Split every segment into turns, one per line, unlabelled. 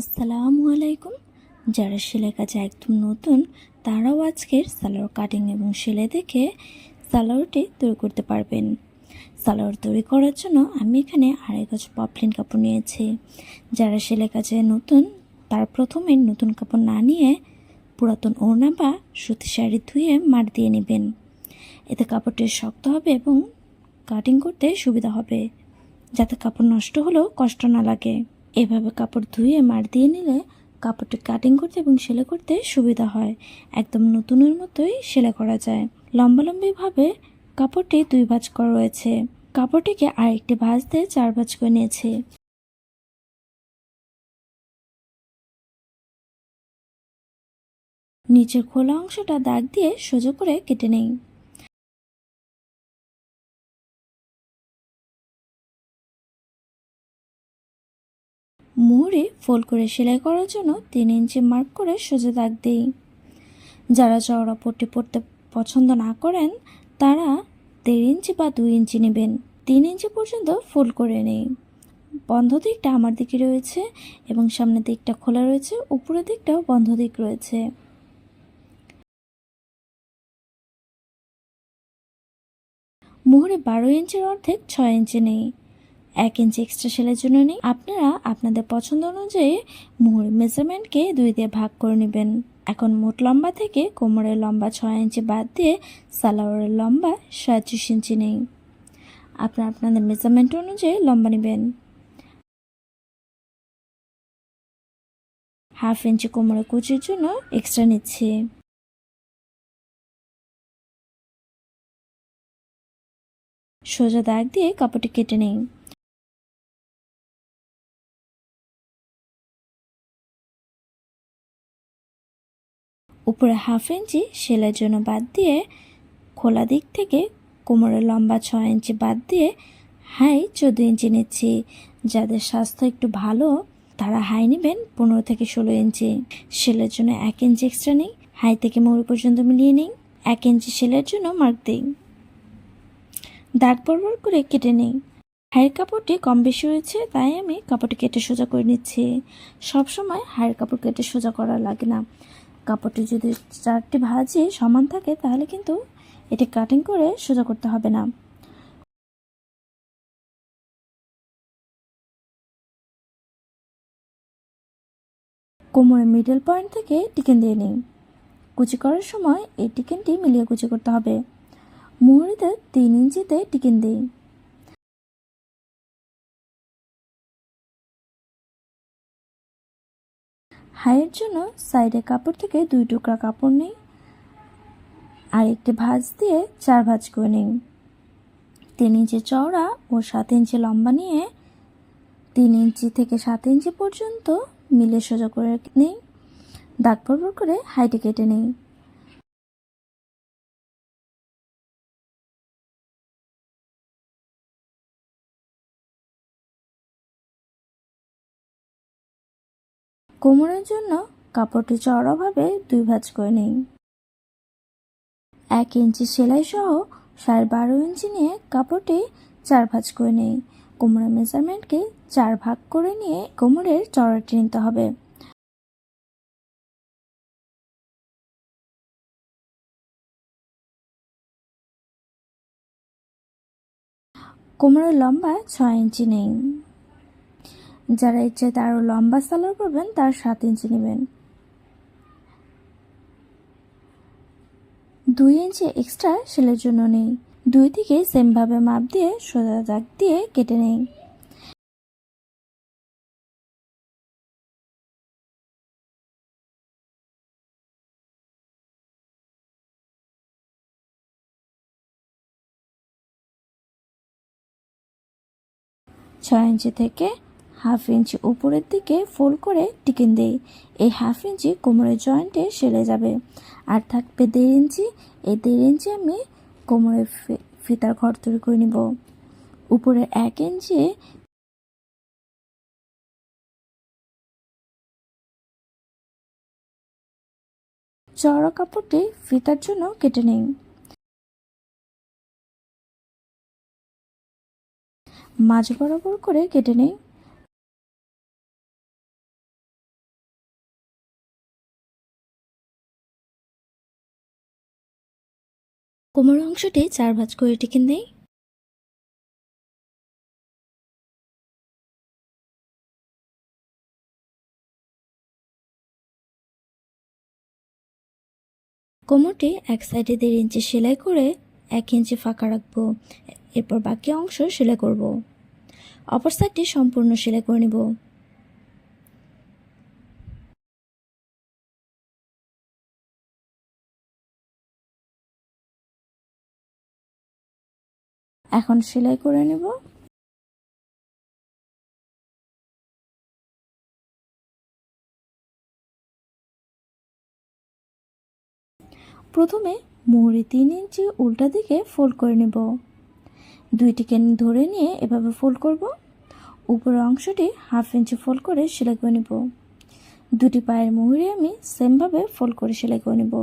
আসসালামু আলাইকুম। যারা সেলাই কাজে একদম নতুন, তারাও আজকের সালোয়ার কাটিং এবং সেলাই দেখে সালোয়ারটি তৈরি করতে পারবেন। সালোয়ার তৈরি করার জন্য আমি এখানে আড়াই গজ পপলিন কাপড় নিয়েছি। যারা সেলাই কাজে নতুন, তার প্রথমে নতুন কাপড় না নিয়ে পুরাতন ওড়না বা সুতি শাড়ি ধুয়ে মার দিয়ে নেবেন। এতে কাপড়টি শক্ত হবে এবং কাটিং করতে সুবিধা হবে, যাতে কাপড় নষ্ট হলেও কষ্ট না লাগে। এভাবে কাপড় ধুয়ে মার দিয়ে নিলে কাপড়টি কাটিং করতে এবং সেলাই করতে সুবিধা হয়। একদম নতুনের মতোই সেলাই করা যায়। লম্বালম্বিভাবে কাপড়টি দুই ভাঁজ করা রয়েছে। কাপড়টিকে আরেকটি ভাঁজ দিয়ে চার ভাঁজ করে নিয়েছে। নিচের খোলা অংশটা দাগ দিয়ে সোজা করে কেটে নেই। মোহরে ফোল্ড করে সেলাই করার জন্য তিন ইঞ্চি মার্ক করে সোজা দাগ দিই। যারা চওড়া পট্টি পরতে পছন্দ না করেন, তারা দেড় ইঞ্চি বা দুই ইঞ্চি নেবেন। তিন ইঞ্চি পর্যন্ত ফোল্ড করে নেই। বন্ধ দিকটা আমার দিকে রয়েছে এবং সামনের দিকটা খোলা রয়েছে, উপরের দিকটাও বন্ধ দিক রয়েছে। মোহরে বারো ইঞ্চির অর্ধেক ছয় ইঞ্চি নেই। এক ইঞ্চি এক্সট্রা সেলের জন্য নেই। আপনারা আপনাদের পছন্দ অনুযায়ী মোহরের মেজারমেন্টকে দুই দিয়ে ভাগ করে নেবেন। এখন মোট লম্বা থেকে কোমরের লম্বা ছয় ইঞ্চি বাদ দিয়ে সালোয়ারের লম্বা সাঁত্রিশ ইঞ্চি নেই। আপনারা আপনাদের মেজারমেন্ট অনুযায়ী লম্বা নেবেন। হাফ ইঞ্চি কোমরের কুচির জন্য এক্সট্রা নিচ্ছি। সোজা দাগ দিয়ে কাপড়টি কেটে নেই। উপরে হাফ ইঞ্চি সেলাইয়ের জন্য বাদ দিয়ে খোলা দিক থেকে কোমরের লম্বা ছয় ইঞ্চি বাদ দিয়ে হাই চোদ্দ ইঞ্চি নিচ্ছি। যাদের স্বাস্থ্য একটু ভালো, তারা হাই নেবেন পনেরো থেকে ষোলো ইঞ্চি। সেলের জন্য এক ইঞ্চি এক্সট্রা নেই, হাই থেকে মৌরি পর্যন্ত মিলিয়ে নিই এক ইঞ্চি সেলের জন্য মার্ক দিই দাগ বরাবর করে কেটে নিই হায়ের কাপড়টি কম বেশি হয়েছে, তাই আমি কাপড়টি কেটে সোজা করে নিচ্ছি। সবসময় হায়ের কাপড় কেটে সোজা করা লাগে না। কাপড়টি যদি চারটি ভাঁজে সমান থাকে, তাহলে কিন্তু এটি কাটিং করে সোজা করতে হবে না। কোমরের মিডল পয়েন্ট থেকে টিকেন দিয়ে নিই কুচি করার সময় এই টিকেনটি মিলিয়ে কুচি করতে হবে। মুহুরিতে তিন ইঞ্চিতে টিকেন দিই হাইয়ের জন্য সাইডে কাপড় থেকে দুই টুকরা কাপড় নিই। আর একটি ভাঁজ দিয়ে চার ভাজ করে নিই তিন ইঞ্চি চওড়া ও সাত ইঞ্চি লম্বা নিয়ে তিন ইঞ্চি থেকে সাত ইঞ্চি পর্যন্ত মিলে সোজা করে নিই দাগ বরাবর করে হাইটে কেটে নিই কোমরের জন্য কাপড়টি চড়াভাবে দুই ভাঁজ করে নিই। এক ইঞ্চি সেলাই সহ সাড়ে বারো ইঞ্চি নিয়ে কাপড়টি চার ভাঁজ করে নিই। কোমরের মেজারমেন্টকে চার ভাগ করে নিয়ে কোমরের চড়াটি নিতে হবে। কোমরের লম্বা ছয় ইঞ্চি নেই। যারা ইচ্ছে আরও লম্বা সালোয়ার করবেন তার সাত ইঞ্চি নেবেন। দুই ইঞ্চি এক্সট্রা সেলের জন্য নেই। দুই থেকে সেমভাবে মাপ দিয়ে, সোজা দাগ দিয়ে কেটে নেই। ছয় ইঞ্চি থেকে হাফ ইঞ্চি উপরের দিকে ফোল্ড করে টিকেন দেই। এই হাফ ইঞ্চি কোমরের জয়েন্টে সেলে যাবে। আর থাকবে দেড় ইঞ্চি। এই দেড় ইঞ্চি আমি কোমরের ফিতার ঘর তৈরি করে নিব। উপরে এক ইঞ্চি চড়া কাপড়টি ফিতার জন্য কেটে নেই। মাঝ বরাবর করে কেটে নেই। কোমর অংশটি চার ভাঁজ করে টিকিন নেই। কোমরটি এক সাইডে দেড় ইঞ্চি সেলাই করে এক ইঞ্চি ফাঁকা রাখব। এরপর বাকি অংশ সেলাই করব। অপর সাইডটি সম্পূর্ণ সেলাই করে নেব। এখন সেলাই করে নেব। প্রথমে মোহরি তিন ইঞ্চি উল্টা দিকে ফোল্ড করে নেব। দুইটিকে ধরে নিয়ে এভাবে ফোল্ড করব। উপরের অংশটি হাফ ইঞ্চি ফোল্ড করে সেলাই করে নেব। দুটি পায়ের মুহুরি আমি সেমভাবে ফোল্ড করে সেলাই করে নেব।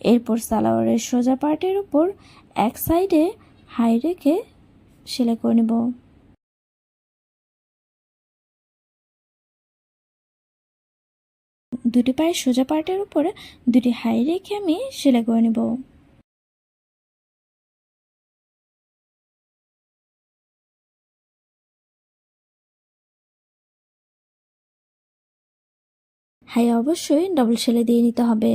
এরপর সালোয়ারের সোজা পার্টের উপর এক সাইডে হাই রেখে সেলাই করে নেব। দুটি পায়ের সোজা পার্টের উপরে দুটি হাই রেখে আমি সেলাই করে নেব। হাই অবশ্যই ডবল সেলাই দিয়ে নিতে হবে।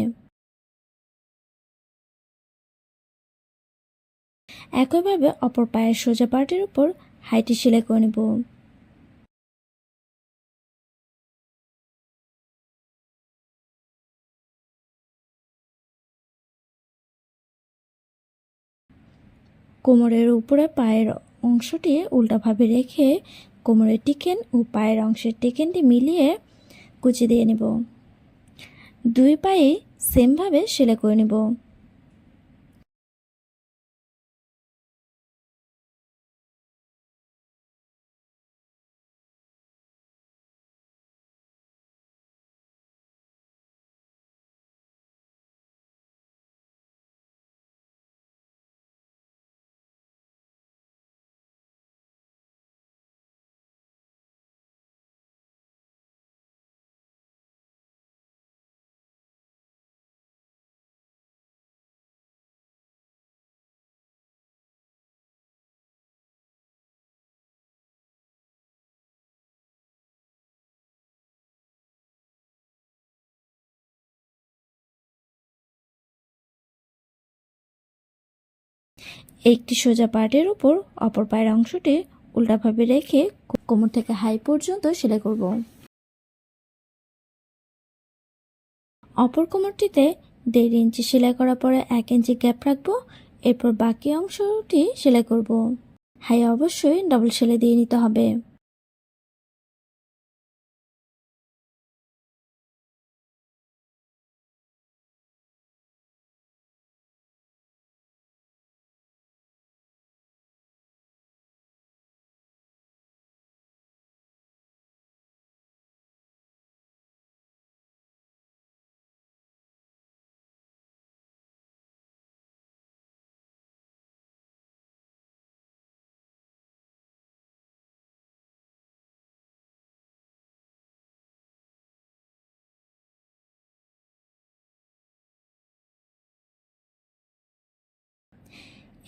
একইভাবে অপর পায়ের সোজা পার্টের উপর হাইটি সেলাই করে নেব। কোমরের উপরে পায়ের অংশটি উল্টাভাবে রেখে কোমরের টিকেন ও পায়ের অংশের টিকেনটি মিলিয়ে কুচি দিয়ে নেব। দুই পায়ে সেমভাবে সেলাই করে নেব। একটি সোজা পার্টের উপর অপর পায়ের অংশটি উল্টাভাবে রেখে কোমর থেকে হাই পর্যন্ত সেলাই করব। অপর কোমরটিতে দেড় ইঞ্চি সেলাই করার পরে এক ইঞ্চি গ্যাপ রাখব, এরপর বাকি অংশটি সেলাই করব। হাই অবশ্যই ডবল সেলাই দিয়ে নিতে হবে।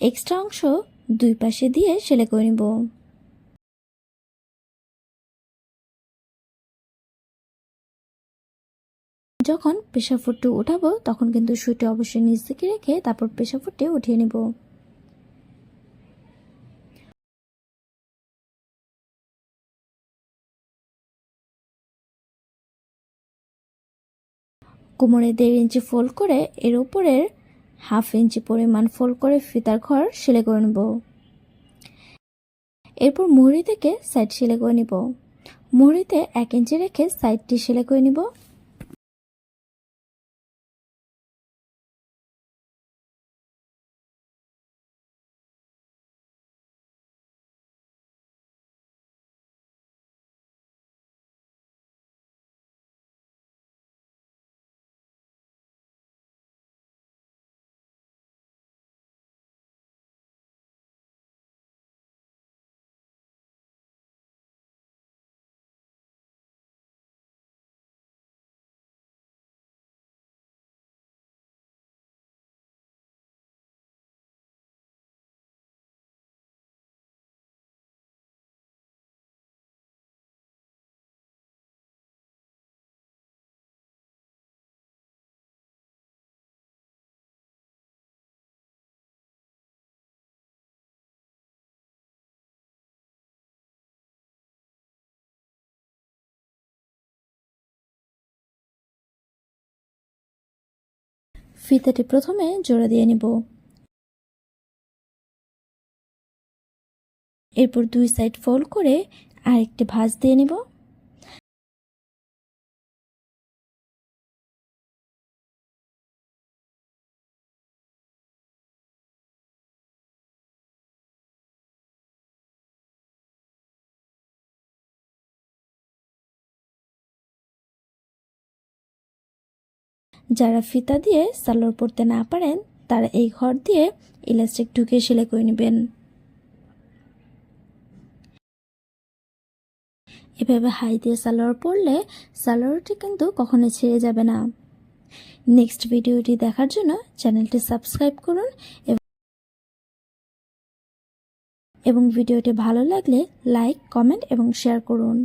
এক্সট্রা অংশ দুই পাশে দিয়ে সেলাই করে নিব। যখন প্রেশার ফুটটি উঠাবো, তখন কিন্তু সুইটি অবশ্যই নিচ থেকে রেখে তারপর প্রেশার ফুটটি উঠিয়ে নেব। কোমরে দেড় ইঞ্চি ফোল্ড করে এর উপরের হাফ ইঞ্চি পরিমাণ ফোল্ড করে ফিতার ঘর সেলাই করে নেব। এরপর মুহুরি থেকে সাইড সেলাই করে নিব। মুহুরিতে এক ইঞ্চি রেখে সাইডটি সেলাই করে নিব। ফিতাটি প্রথমে জোড়া দিয়ে নিব। এরপর দুই সাইড ফোল্ড করে আরেকটি ভাঁজ দিয়ে নিব। যারা ফিতা দিয়ে সালোয়ার পরতে না পারেন, তারা এই ঘর দিয়ে ইলাস্টিক ঢুকিয়ে সেলাই করে নেবেন। এভাবে হাই দিয়ে সালোয়ার পরলে সালোয়ারটি কিন্তু কখনো ছেড়ে যাবে না। নেক্সট ভিডিওটি দেখার জন্য চ্যানেলটি সাবস্ক্রাইব করুন এবং ভিডিওটি ভালো লাগলে লাইক, কমেন্ট এবং শেয়ার করুন।